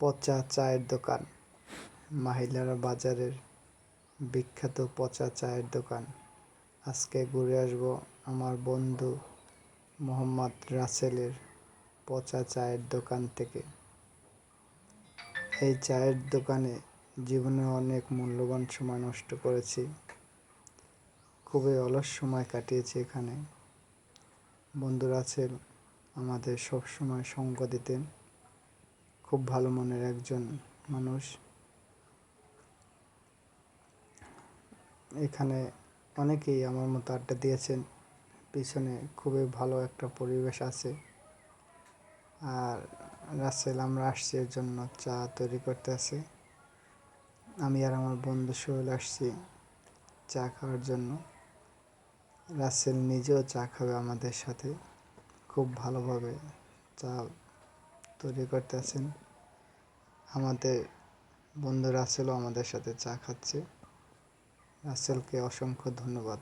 পচা চায়ের দোকান। মাহিলারা বাজারের বিখ্যাত পচা চায়ের দোকান। আজকে ঘুরে আসব আমার বন্ধু মোহাম্মদ রাসেলের পচা চায়ের দোকান থেকে। এই চায়ের দোকানে জীবনে অনেক মূল্যবান সময় নষ্ট করেছি। খুবই অলস সময় কাটিয়েছি এখানে। বন্ধু রাসেল আমাদের সব সময় সঙ্গ দিতেন। খুব ভালো মনের একজন মানুষ। এখানে অনেকেই আমার মতো আড্ডা দিয়েছেন। পিছনে খুবই ভালো একটা পরিবেশ আছে। আর রাসেল, আমরা আসছি এর জন্য চা তৈরি করতে আছে। আমি আর আমার বন্ধু সোহেল আসছি চা খাওয়ার জন্য। রাসেল নিজেও চা খাবে আমাদের সাথে। খুব ভালোভাবে চা তৈরি করতেছেন। আমাদের বন্ধু রাসেলও আমাদের সাথে চা খাচ্ছে। রাসেলকে অসংখ্য ধন্যবাদ।